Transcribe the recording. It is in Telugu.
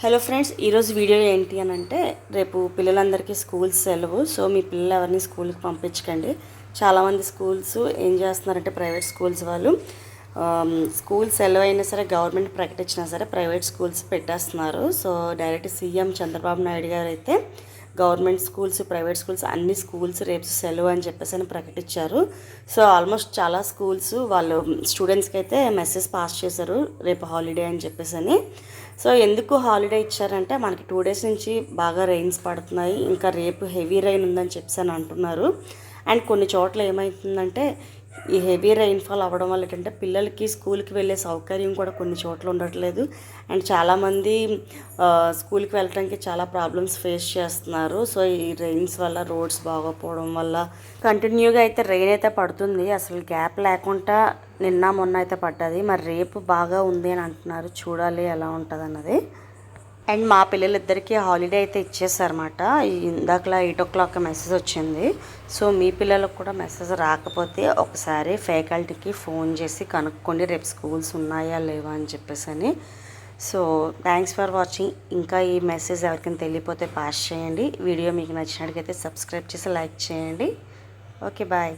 హలో ఫ్రెండ్స్ ఈరోజు వీడియో ఏంటి అని అంటే రేపు పిల్లలందరికీ స్కూల్స్ సెలవు సో మీ పిల్లలు ఎవరిని స్కూల్కి పంపించకండి. చాలామంది స్కూల్స్ ఏం చేస్తున్నారంటే ప్రైవేట్ స్కూల్స్ వాళ్ళు స్కూల్ సెలవు అయినా సరే గవర్నమెంట్ ప్రకటించినా సరే ప్రైవేట్ స్కూల్స్ పెట్టేస్తున్నారు. So direct CM Chandrababu Naidu garu అయితే గవర్నమెంట్ స్కూల్స్ ప్రైవేట్ స్కూల్స్ అన్ని స్కూల్స్ రేపు సెలవు అని చెప్పేసి అని ప్రకటించారు. సో ఆల్మోస్ట్ చాలా స్కూల్స్ వాళ్ళు స్టూడెంట్స్కి అయితే మెసేజ్ పాస్ చేశారు రేపు హాలిడే అని చెప్పేసి అని. సో ఎందుకు హాలిడే ఇచ్చారంటే మనకి టూ డేస్ నుంచి బాగా రెయిన్స్ పడుతున్నాయి ఇంకా రేపు హెవీ రెయిన్ ఉందని చెప్పేసి అని అంటున్నారు. అండ్ కొన్ని చోట్ల ఏమవుతుందంటే ఈ హెవీ రైన్ఫాల్ అవ్వడం వల్ల ఏంటంటే పిల్లలకి స్కూల్కి వెళ్ళే సౌకర్యం కూడా కొన్ని చోట్ల ఉండట్లేదు. అండ్ చాలామంది స్కూల్కి వెళ్ళడానికి చాలా ప్రాబ్లమ్స్ ఫేస్ చేస్తున్నారు. సో ఈ రెయిన్స్ వల్ల రోడ్స్ బాగోపోవడం వల్ల కంటిన్యూగా అయితే రెయిన్ అయితే పడుతుంది. అసలు గ్యాప్ లేకుండా నిన్న మొన్న అయితే పడ్డది. మరి రేపు బాగా ఉంది అని అంటున్నారు. చూడాలి ఎలా ఉంటుంది అన్నది అండ్ మా పిల్లలిద్దరికీ హాలిడే అయితే ఇచ్చేసారన్నమాట ఇందాకలా ఎయిట్ ఓ క్లాక్ మెసేజ్ వచ్చింది. సో మీ పిల్లలకు కూడా మెసేజ్ రాకపోతే ఒకసారి ఫ్యాకల్టీకి ఫోన్ చేసి కనుక్కోండి రేపు స్కూల్స్ ఉన్నాయా లేవా అని చెప్పేసి అని సో థ్యాంక్స్ ఫర్ వాచింగ్. ఇంకా ఈ మెసేజ్ ఎవరికైనా తెలియపోతే పాస్ చేయండి. వీడియో మీకు నచ్చినట్టుగైతే సబ్స్క్రైబ్ చేసి లైక్ చేయండి. Okay bye.